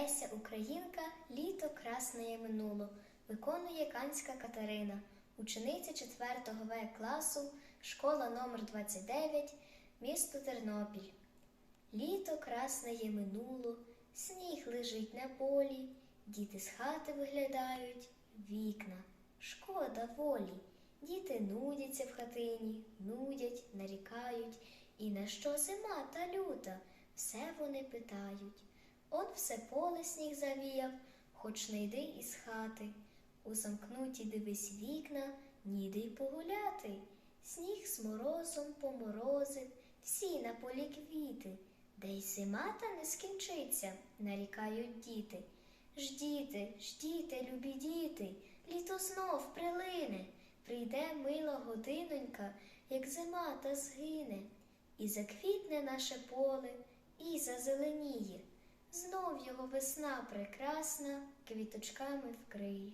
Леся Українка, літо красне минуло, виконує Канська Катерина, учениця 4 В класу, школа номер 29, місто Тернопіль. Літо красне минуло, сніг лежить на полі, діти з хати виглядають, вікна, шкода волі. Діти нудяться в хатині, нудять, нарікають, і на що зима та люта, все вони питають. Он все поле сніг завіяв, хоч не йди із хати. У замкнуті дивись вікна, ніде й погуляти. Сніг з морозом поморозив, всі на полі квіти. Де й зима та не скінчиться, нарікають діти. Ждіте, ждіте, любі діти, літо знов прилине, прийде мила годинонька, як зима та згине, і заквітне наше поле, і зазеленіє, знов його весна прекрасна квіточками вкриє.